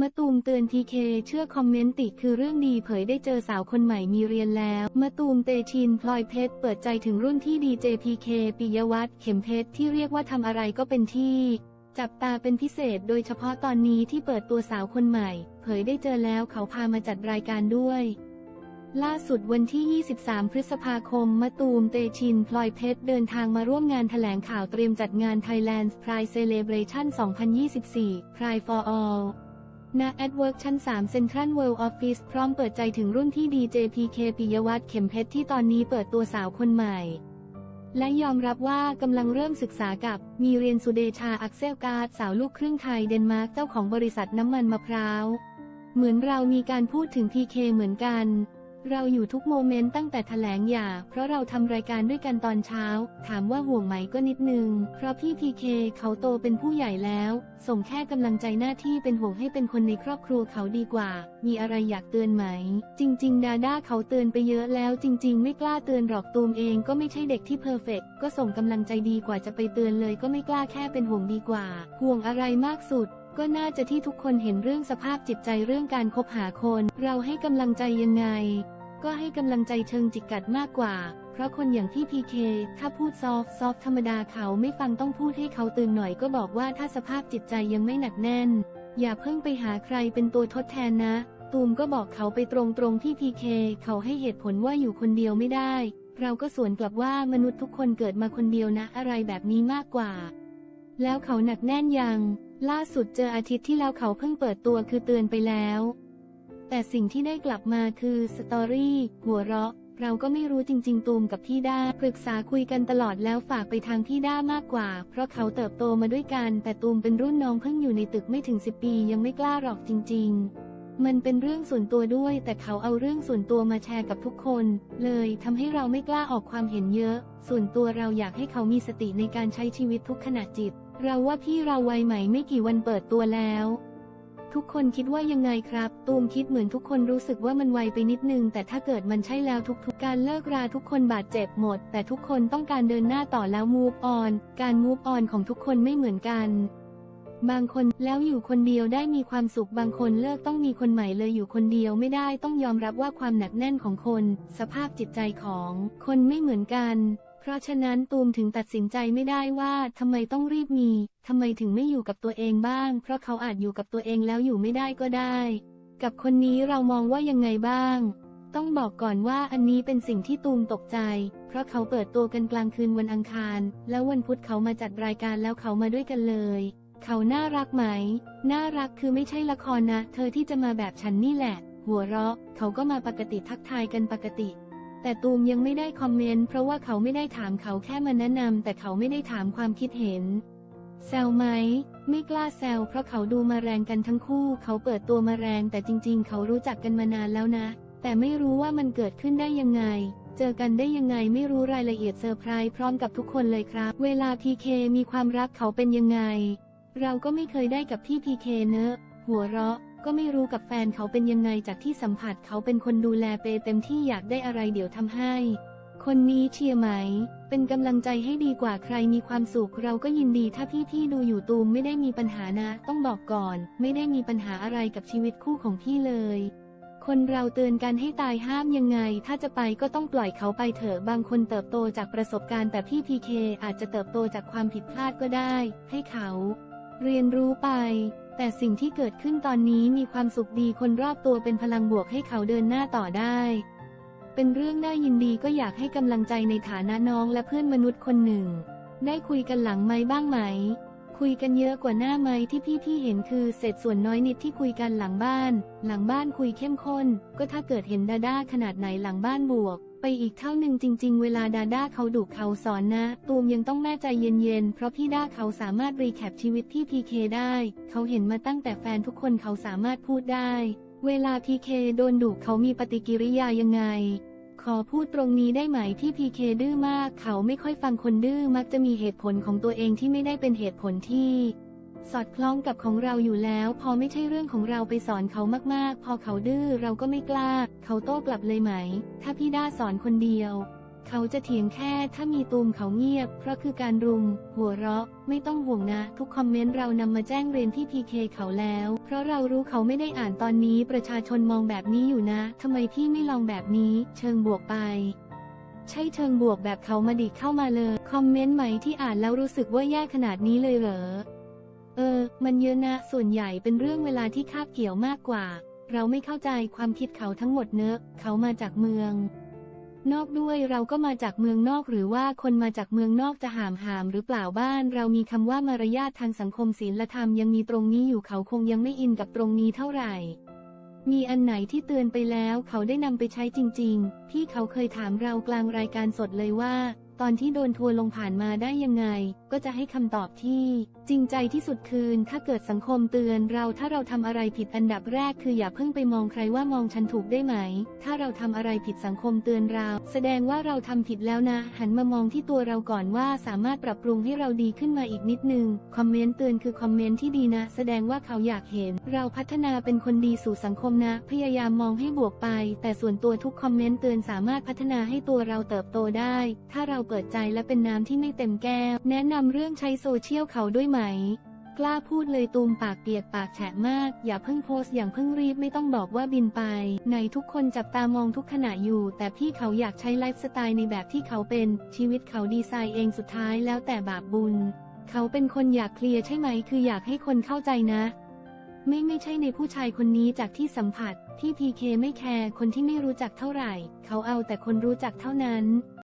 มะตูมเตือนทีเคเชื่อคอมเมนต์ติคือเรื่องดีเผยได้เจอสาวคนใหม่มีเรียนแล้วมะตูมเตชินพลอยเพชรเปิดใจถึงรุ่นที่ดีเจพีเคปิยวัฒน์เข็มเพชรที่เรียกว่าทำอะไรก็เป็นที่ จับตาเป็นพิเศษโดยเฉพาะตอนนี้ที่เปิดตัวสาวคนใหม่ เผยได้เจอแล้วเขาพามาจัดรายการด้วยล่าสุดวันที่ 23 พฤษภาคม มะตูม เตชิน พลอยเพชร เดินทางมาร่วมงานแถลงข่าวเตรียมจัดงาน Thailand Pride Celebration 2024 Pride for All ณ Adwork ชั้น3 Central World Office พร้อมเปิดใจถึงรุ่นที่ดีเจพีเคปิยวัฒน์เข็มเพชรที่ตอนนี้เปิดตัวสาวคนใหม่ และยอมรับว่ากำลังเริ่มศึกษากับมีเรียนสุเดชาอักเซลการ์ดสาวลูกครึ่งไทยเดนมาร์กเจ้าของบริษัทน้ำมันมะพร้าว เหมือนเรามีการพูดถึงพีเคเหมือนกัน เราอยู่ทุกโมเมนต์ตั้งแต่แถลงหย่า เพราะเราทำรายการด้วยกันตอนเช้า ถามว่าห่วงไหมก็นิดนึง เพราะพี่พีเคเขาโตเป็นผู้ใหญ่แล้ว ส่งแค่กำลังใจหน้าที่เป็นห่วงให้เป็นคนในครอบครัวเขาดีกว่า มีอะไรอยากเตือนไหม จริง ๆ ดาด้าเขาเตือนไปเยอะแล้ว จริง ๆ ไม่กล้าเตือนหรอกตูมเองก็ไม่ใช่เด็กที่เพอร์เฟกก็ส่งกำลังใจดีกว่าจะไปเตือนเลย ก็ไม่กล้าแค่เป็นห่วงดีกว่า ห่วงอะไรมากสุดก็น่าจะที่ทุกคนเห็นเรื่องสภาพจิตใจเรื่องการคบหาคน เราให้กำลังใจยังไง ก็ให้กำลังใจเชิงจิกกัดมากกว่า เพราะคนอย่างพี่พีเคถ้าพูดซอฟซอฟธรรมดาเขาไม่ฟังต้องพูดให้เขาตื่นหน่อยก็บอกว่าถ้าสภาพจิตใจยังไม่หนักแน่น อย่าเพิ่งไปหาใครเป็นตัวทดแทนนะ ตูมก็บอกเขาไปตรงๆพี่พีเคเขาให้เหตุผลว่าอยู่คนเดียวไม่ได้ เราก็สวนกลับว่ามนุษย์ทุกคนเกิดมาคนเดียวนะอะไรแบบนี้มากกว่า แล้วเขาหนักแน่นยัง ล่าสุดเจออาทิตย์ที่แล้วเขาเพิ่งเปิดตัวคือเตือนไปแล้ว แต่สิ่งที่ได้กลับมาคือสตอรี่หัวเราะ เราก็ไม่รู้จริง ๆ ตูมกับพี่ด้าปรึกษาคุยกันตลอดแล้วฝากไปทางพี่ด้ามากกว่า เพราะเขาเติบโตมาด้วยกัน แต่ตูมเป็นรุ่นน้องเพิ่งอยู่ในตึกไม่ถึง 10 ปียังไม่กล้าหรอกจริง ๆมันเป็นเรื่องส่วนตัวด้วย แต่เขาเอาเรื่องส่วนตัวมาแชร์กับทุกคน เลยทำให้เราไม่กล้าออกความเห็นเยอะ ส่วนตัวเราอยากให้เขามีสติในการใช้ชีวิตทุกขณะจิต เราว่าพี่เราวัยใหม่ไม่กี่วันเปิดตัวแล้ว ทุกคนคิดว่ายังไงครับ ตูมคิดเหมือนทุกคนรู้สึกว่ามันไวไปนิดนึง แต่ถ้าเกิดมันใช่แล้วทุกๆการเลิกราทุกคนบาดเจ็บหมด แต่ทุกคนต้องการเดินหน้าต่อแล้ว move on การ move on ของทุกคนไม่เหมือนกัน บางคนแล้วอยู่คนเดียวได้มีความสุข บางคนเลิกต้องมีคนใหม่เลยอยู่คนเดียวไม่ได้ต้องยอมรับว่าความหนักแน่นของคน สภาพจิตใจของคนไม่เหมือนกัน ราะฉะนั้นตูมถึงตัดสินใจไม่ได้ว่าทำไมต้องรีบมีทำไมถึงไม่อยู่กับตัวเองบ้าง เพราะเขาอาจอยู่กับตัวเองแล้วอยู่ไม่ได้ก็ได้ กับคนนี้เรามองว่ายังไงบ้าง ต้องบอกก่อนว่าอันนี้เป็นสิ่งที่ตูมตกใจ เพราะเขาเปิดตัวกันกลางคืนวันอังคาร แล้ววันพุธเขามาจัดรายการแล้วเขามาด้วยกันเลย เขาน่ารักไหม น่ารักคือไม่ใช่ละครนะ เธอที่จะมาแบบฉันนี่แหละ หัวเราะ เขาก็มาปกติทักทายกันปกติ แต่ตูมยังไม่ได้คอมเมนต์เพราะว่าเขาไม่ได้ถามเขาแค่มาแนะนำแต่เขาไม่ได้ถามความคิดเห็น แซวไหม ไม่กล้าแซวเพราะเขาดูมาแรงกันทั้งคู่ เขาเปิดตัวมาแรงแต่จริง ๆ เขารู้จักกันมานานแล้วนะ แต่ไม่รู้ว่ามันเกิดขึ้นได้ยังไง เจอกันได้ยังไงไม่รู้รายละเอียดเซอร์ไพรส์พร้อมกับทุกคนเลยครับ เวลาพีเคมีความรักเขาเป็นยังไง เราก็ไม่เคยได้กับพี่พีเคเนอะ หัวเราะ ก็ไม่รู้กับแฟนเขาเป็นยังไงจากที่สัมผัสเขาเป็นคนดูแลเปเต็มที่อยากได้อะไรเดี๋ยวทำให้ คนนี้เชียร์ไหม เป็นกำลังใจให้ดีกว่าใครมีความสุขเราก็ยินดีถ้าพี่ๆดูอยู่ตูมไม่ได้มีปัญหานะ ต้องบอกก่อน ไม่ได้มีปัญหาอะไรกับชีวิตคู่ของพี่เลย คนเราเตือนกันให้ตายห้ามยังไง ถ้าจะไปก็ต้องปล่อยเขาไปเถอะบางคนเติบโตจากประสบการณ์แต่พี่พีเคอาจจะเติบโตจากความผิดพลาดก็ได้ ให้เขา เรียนรู้ไป แต่สิ่งที่เกิดขึ้นตอนนี้มีความสุขดีคนรอบตัวเป็นพลังบวกให้เขาเดินหน้าต่อได้ เป็นเรื่องน่ายินดีก็อยากให้กำลังใจในฐานะน้องและเพื่อนมนุษย์คนหนึ่ง ได้คุยกันหลังไม้บ้างไหม คุยกันเยอะกว่าหน้าไม้ที่พี่ที่เห็นคือเศษส่วนน้อยนิดที่คุยกันหลังบ้าน หลังบ้านคุยเข้มข้น ก็ถ้าเกิดเห็นดาด้าขนาดไหนหลังบ้านบวก ไปอีกเท่าหนึ่งจริง ๆ เวลาดาด้าเขาดุเขาสอนนะ ตูมยังต้องแม่ใจเย็นๆ เพราะพี่ด้าเขาสามารถรีแคปชีวิตพี่พีเคได้ เขาเห็นมาตั้งแต่แฟนทุกคนเขาสามารถพูดได้ เวลาพีเคโดนดุเขามีปฏิกิริยายังไง ขอพูดตรงนี้ได้ไหมที่พีเคดื้อมาก เขาไม่ค่อยฟังคนดื้อมักจะมีเหตุผลของตัวเองที่ไม่ได้เป็นเหตุผลที่ สอดคล้องกับของเราอยู่แล้ว พอไม่ใช่เรื่องของเราไปสอนเขามากๆ พอเขาดื้อเราก็ไม่กล้า เขาโต้กลับเลยไหม ถ้าพี่ด้าสอนคนเดียว เขาจะเถียงแค่ถ้ามีตูมเขาเงียบ เพราะคือการรุม หัวเราะ ไม่ต้องห่วงนะ ทุกคอมเมนต์เรานำมาแจ้งเรียนที่พีเคเขาแล้ว เพราะเรารู้เขาไม่ได้อ่านตอนนี้ ประชาชนมองแบบนี้อยู่นะทำไมพี่ไม่ลองแบบนี้ เชิงบวกไปใช่เชิงบวกแบบเขามาดิเข้ามาเลย คอมเมนต์ไหมที่อ่านแล้วรู้สึกว่าแย่ขนาดนี้เลยเหรอ เออ มันเยอะนะ ส่วนใหญ่เป็นเรื่องเวลาที่คาบเกี่ยวมากกว่า เราไม่เข้าใจความคิดเขาทั้งหมดเนอะ เขามาจากเมือง นอกด้วยเราก็มาจากเมืองนอกหรือว่าคนมาจากเมืองนอกจะหามหามหรือเปล่าบ้าน เรามีคำว่ามารยาททางสังคมศีลธรรมยังมีตรงนี้อยู่เขาคงยังไม่อินกับตรงนี้เท่าไหร่ มีอันไหนที่เตือนไปแล้ว เขาได้นำไปใช้จริง ๆ พี่เขาเคยถามเรากลางรายการสดเลยว่า ตอนที่โดนทัวลงผ่านมาได้ยังไงก็จะให้คำตอบที่ จริงใจที่สุดคืน ถ้าเกิดสังคมเตือนเราถ้าเราทำอะไรผิดอันดับแรกคืออย่าเพิ่งไปมองใครว่ามองฉันถูกได้ไหม ถ้าเราทำอะไรผิดสังคมเตือนเรา แสดงว่าเราทำผิดแล้วนะ หันมามองที่ตัวเราก่อนว่าสามารถปรับปรุงให้เราดีขึ้นมาอีกนิดนึงคอมเมนต์เตือนคือคอมเมนต์ที่ดีนะ แสดงว่าเขาอยากเห็น เราพัฒนาเป็นคนดีสู่สังคมนะ พยายามมองให้บวกไป แต่ส่วนตัวทุกคอมเมนต์เตือนสามารถพัฒนาให้ตัวเราเติบโตได้ ถ้าเราเปิดใจและเป็นน้ำที่ไม่เต็มแก้วแนะนำำเรื่องใช้โซเชียลเขาด้วยไหม กล้าพูดเลยตูมปากเปียกปากแฉะมาก อย่าเพิ่งโพสต์อย่างเพิ่งรีบไม่ต้องบอกว่าบินไป ในทุกคนจับตามองทุกขณะอยู่ แต่พี่เขาอยากใช้ไลฟ์สไตล์ในแบบที่เขาเป็น ชีวิตเขาดีไซน์เองสุดท้ายแล้วแต่บาปบุญ เขาเป็นคนอยากเคลียร์ใช่ไหม คืออยากให้คนเข้าใจนะไม่ไม่ใช่ในผู้ชายคนนี้จากที่สัมผัสพี่พีเคไม่แคร์คนที่ไม่รู้จักเท่าไหร่ เขาเอาแต่คนรู้จักเท่านั้น